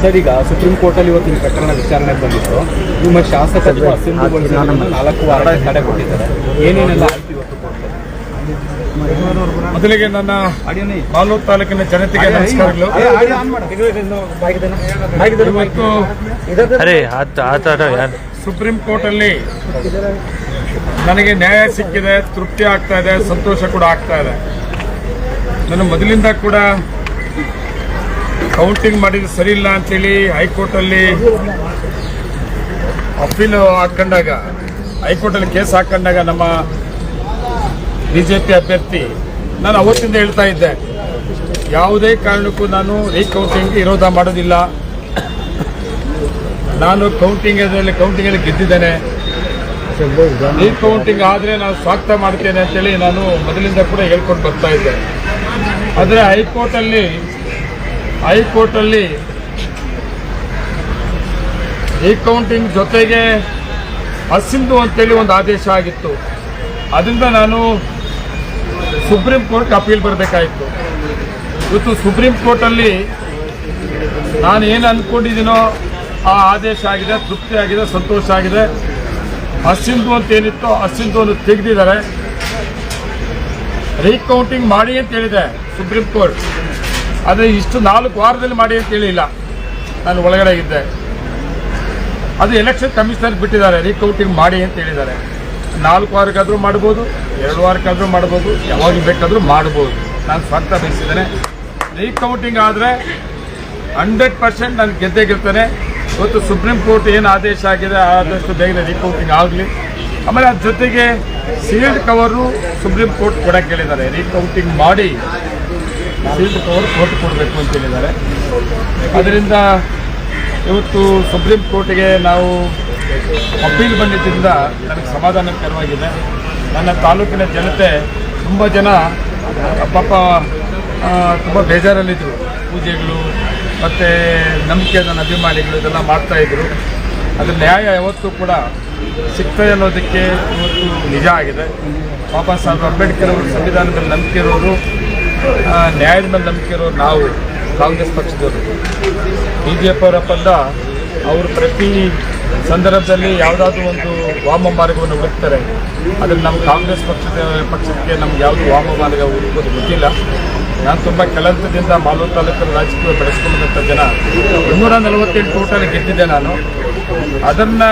Sir ಈಗ supreme ಕೋರ್ಟಲ್ಲಿ ಇವತ್ತು ಈ ಪ್ರಕರಣ ವಿಚಾರಣೆ ಬಂದಿತ್ತು. ನಿಮ್ಮ ಶಾಸಕರು ಅಸೆಂಬ್ಲಿಗಳನ್ನು ನಾಲ್ಕು ವಾರ ತಡೆ ಕೊಟ್ಟಿದ್ದಾರೆ ಏನೇನೆಲ್ಲ? ಮೊದಲಿಗೆ ನನ್ನ ಮಾಲೂರು ತಾಲೂಕಿನ ಜನತೆಗೆ ನಮಸ್ಕಾರಗಳು. ಇವತ್ತು ಅರೆ ಆತ ಆತ ಯಾರು? ಸುಪ್ರೀಂ ಕೋರ್ಟ್ ಅಲ್ಲಿ ನನಗೆ ನ್ಯಾಯ ಸಿಕ್ಕಿದೆ ತೃಪ್ತಿ ಆಗ್ತಾ ಇದೆ ಸಂತೋಷ ಕೂಡ ಆಗ್ತಾ ಇದೆ. ನಾನು ಮೊದಲಿಂದ ಕೂಡ ಕೌಂಟಿಂಗ್ ಮಾಡಿದ್ದು ಸರಿ ಇಲ್ಲ ಅಂತೇಳಿ ಹೈಕೋರ್ಟ್ ಅಲ್ಲಿ ಅಪೀಲ್ ಹಾಕೊಂಡಾಗ ಹೈಕೋರ್ಟ್ ಅಲ್ಲಿ ಕೇಸ್ ಹಾಕೊಂಡಾಗ ನಮ್ಮ ಬಿಜೆಪಿ ಅಭ್ಯರ್ಥಿ, ನಾನು ಅವತ್ತಿಂದ ಹೇಳ್ತಾ ಇದ್ದೆ, ಯಾವುದೇ ಕಾರಣಕ್ಕೂ ನಾನು ರೀಕೌಂಟಿಂಗ್ ವಿರೋಧ ಮಾಡೋದಿಲ್ಲ. ನಾನು ಕೌಂಟಿಂಗ್ ಕೌಂಟಿಂಗ್ ಅಲ್ಲಿ ಗೆದ್ದಿದ್ದೇನೆ. ರೀಕೌಂಟಿಂಗ್ ಆದರೆ ನಾನು ಸ್ವಾಗತ ಮಾಡ್ತೇನೆ ಅಂತೇಳಿ ನಾನು ಮೊದಲಿಂದ ಕೂಡ ಹೇಳ್ಕೊಂಡು ಬರ್ತಾ ಇದ್ದೆ. ಆದರೆ ಹೈಕೋರ್ಟ್ ಅಲ್ಲಿ ಹೈಕೋರ್ಟ್ ಅಲ್ಲಿ ರೀಕೌಂಟಿಂಗ್ ಜೊತೆಗೆ ಅಸಿಂಧು ಅಂತೇಳಿ ಒಂದು ಆದೇಶ ಆಗಿತ್ತು. ಅದರಿಂದ ನಾನು ಸುಪ್ರೀಂ ಕೋರ್ಟ್ ಅಪೀಲ್ ಬರಬೇಕಾಯಿತು. ಇವತ್ತು ಸುಪ್ರೀಂ ಕೋರ್ಟಲ್ಲಿ ನಾನು ಏನು ಅಂದ್ಕೊಂಡಿದ್ದೀನೋ ಆ ಆದೇಶ ಆಗಿದೆ, ತೃಪ್ತಿ ಆಗಿದೆ, ಸಂತೋಷ ಆಗಿದೆ. ಅಸಿಂಧು ಅಂತ ಏನಿತ್ತೋ ಅಸಿಂಧು ಅನ್ನು ತೆಗೆದಿದ್ದಾರೆ. ರೀಕೌಂಟಿಂಗ್ ಮಾಡಿ ಅಂತ ಹೇಳಿದೆ ಸುಪ್ರೀಂ ಕೋರ್ಟ್. ಆದರೆ ಇಷ್ಟು ನಾಲ್ಕು ವಾರದಲ್ಲಿ ಮಾಡಿ ಅಂತ ಹೇಳಿಲ್ಲ ನಾನು ಒಳಗಡೆ ಇದ್ದೆ. ಅದು ಎಲೆಕ್ಷನ್ ಕಮಿಷನರ್ ಬಿಟ್ಟಿದ್ದಾರೆ. ರೀಕೌಂಟಿಂಗ್ ಮಾಡಿ ಅಂತ ಹೇಳಿದ್ದಾರೆ. ನಾಲ್ಕು ವಾರಕ್ಕಾದರೂ ಮಾಡ್ಬೋದು, ಎರಡು ವಾರಕ್ಕಾದರೂ ಮಾಡ್ಬೋದು, ಯಾವಾಗ ಬೇಕಾದರೂ ಮಾಡ್ಬೋದು. ನಾನು ಸ್ವಂತ ಬಯಸಿದ್ದೇನೆ. ರೀಕೌಂಟಿಂಗ್ ಆದರೆ ಹಂಡ್ರೆಡ್ ಪರ್ಸೆಂಟ್ ನಾನು ಗೆದ್ದೇ ಗೆಲ್ತೇನೆ. ಇವತ್ತು ಸುಪ್ರೀಂ ಕೋರ್ಟ್ ಏನು ಆದೇಶ ಆಗಿದೆ ಆದಷ್ಟು ಬೇಗನೆ ರೀಕೌಂಟಿಂಗ್ ಆಗಲಿ. ಆಮೇಲೆ ಅದ್ರ ಜೊತೆಗೆ ಸೀಲ್ಡ್ ಕವರು ಸುಪ್ರೀಂ ಕೋರ್ಟ್ ಕೊಡಕ್ಕೆ ಹೇಳಿದ್ದಾರೆ ರೀಕೌಂಟಿಂಗ್ ಮಾಡಿ ಸೀಲ್ಡ್ ಕವರ್ ಕೋರ್ಟ್ ಕೊಡಬೇಕು ಅಂತ ಹೇಳಿದ್ದಾರೆ. ಅದರಿಂದ ಇವತ್ತು ಸುಪ್ರೀಂ ಕೋರ್ಟ್ಗೆ ನಾವು ಅಪೀಲ್ ಬಂದಿದ್ದರಿಂದ ನನಗೆ ಸಮಾಧಾನಕರವಾಗಿದೆ ನನ್ನ ತಾಲೂಕಿನ ಜನತೆ ತುಂಬ ಜನ, ಪಾಪ ತುಂಬ ಬೇಜಾರಲ್ಲಿದ್ದರು ಪೂಜೆಗಳು, ಮತ್ತು ನಂಬಿಕೆ ನನ್ನ ಅಭಿಮಾನಿಗಳು ಇದೆಲ್ಲ ಮಾಡ್ತಾಯಿದ್ರು ಅದು ನ್ಯಾಯ ಯಾವತ್ತೂ ಕೂಡ ಸಿಗ್ತದೆ ಅನ್ನೋದಕ್ಕೆ ಇವತ್ತು ನಿಜ ಆಗಿದೆ. ಬಾಬಾ ಸಾಹೇಬ್ ಅಂಬೇಡ್ಕರ್ ಅವರು, ಸಂವಿಧಾನದಲ್ಲಿ ನಂಬಿಕೆ ಇರೋರು ನ್ಯಾಯದ ಮೇಲೆ ನಂಬಿಕೆ ಇರೋ ನಾವು, ಕಾಂಗ್ರೆಸ್ ಪಕ್ಷದವರು. ಬಿ ಜೆ ಪಿ ಅವರಪ್ಪಂದ ಪದ ಅವರು ಪ್ರತಿ ಸಂದರ್ಭದಲ್ಲಿ ಯಾವುದಾದ್ರೂ ಒಂದು ವಾಮ ಮಾರ್ಗವನ್ನು ಹುಡುಕ್ತಾರೆ. ಅದನ್ನು ನಮ್ಮ ಕಾಂಗ್ರೆಸ್ ಪಕ್ಷದ, ಪಕ್ಷಕ್ಕೆ ನಮ್ಗೆ ಯಾವುದು ವಾಮ ಮಾರ್ಗ ಹುಡುಕೋದು ಗೊತ್ತಿಲ್ಲ. ನಾನು ತುಂಬ ಕೆಲಸದಿಂದ ಮಾಲೂರು ತಾಲೂಕಲ್ಲಿ ರಾಜಕೀಯ ಬೆಳೆಸ್ಕೊಂಡಂಥ ಜನ. ಇನ್ನೂರ ನಲವತ್ತೆಂಟು ಟೋಟಲ್ ಗೆದ್ದಿದೆ ನಾನು. ಅದನ್ನು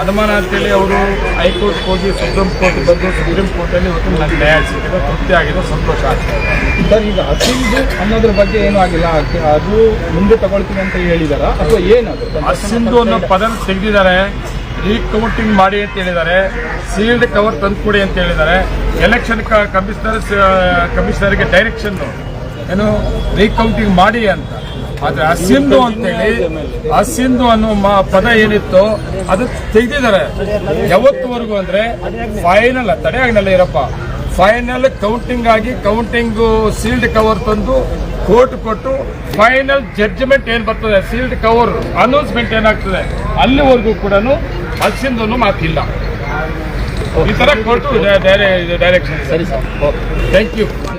ಅನುಮಾನ ಅಂತೇಳಿ ಅವರು ಹೈಕೋರ್ಟ್ಗೆ ಹೋಗಿ ಸುಪ್ರೀಂ ಕೋರ್ಟ್ ಬಂದು ಸುಪ್ರೀಂ ಕೋರ್ಟಲ್ಲಿ ಇವತ್ತು ನನಗೆ ನ್ಯಾಯ ಸಿಕ್ಕಿದೆ, ತೃಪ್ತಿ ಆಗಿದೆ, ಸಂತೋಷ ಆಗ್ತದೆ ಸರ್, ಈಗ ಅಸಿಂಧು ಅನ್ನೋದ್ರ ಬಗ್ಗೆ ಏನೂ ಆಗಿಲ್ಲ. ಅದ್- ಮುಂದೆ ತಗೊಳ್ತೀನಿ ಅಂತ ಹೇಳಿದಾರ? ಅಥವಾ ಏನದು? ಅಸಿಂಧು ಅನ್ನೋ ಪದ ತೆಗೆದಿದ್ದಾರೆ, ರೀಕೌಂಟಿಂಗ್ ಮಾಡಿ ಅಂತ ಹೇಳಿದ್ದಾರೆ, ಸೀಲ್ಡ್ ಕವರ್ ತಂದುಕೊಡಿ ಅಂತ ಹೇಳಿದ್ದಾರೆ. ಎಲೆಕ್ಷನ್ ಕಮಿಷನರ್ ಕಮಿಷನರ್ಗೆ ಡೈರೆಕ್ಷನ್ ಏನು? ರೀಕೌಂಟಿಂಗ್ ಮಾಡಿ ಅಂತ. ಆದ್ರೆ ಅಸಿಂಧು ಅಂತೇಳಿ ಅಸಿಂಧು ಅನ್ನೋ ಪದ ಏನಿತ್ತು ಅದು ತೆಗೆದಿದ್ದಾರೆ. ಯಾವತ್ತುವರೆಗೂ ಅಂದ್ರೆ ಫೈನಲ್ ತಡೆ ಆಗಲ್ಲ ಇರಪ್ಪ. ಫೈನಲ್ ಕೌಂಟಿಂಗ್ ಆಗಿ ಕೌಂಟಿಂಗ್ ಸೀಲ್ಡ್ ಕವರ್ ತಂದು ಕೋರ್ಟ್ ಕೊಟ್ಟು ಫೈನಲ್ ಜಡ್ಜ್ಮೆಂಟ್ ಏನ್ ಬರ್ತದೆ? ಸೀಲ್ಡ್ ಕವರ್ ಅನೌನ್ಸ್ಮೆಂಟ್ ಏನಾಗ್ತದೆ? ಅಲ್ಲಿವರೆಗೂ ಕೂಡ ಅಸಿಂಧು ಮಾತಿಲ್ಲ. ಈ ತರ ಕೊಟ್ಟು ಡೈರೆಕ್ಷನ್ ಸರಿ ಸರ್. Thank you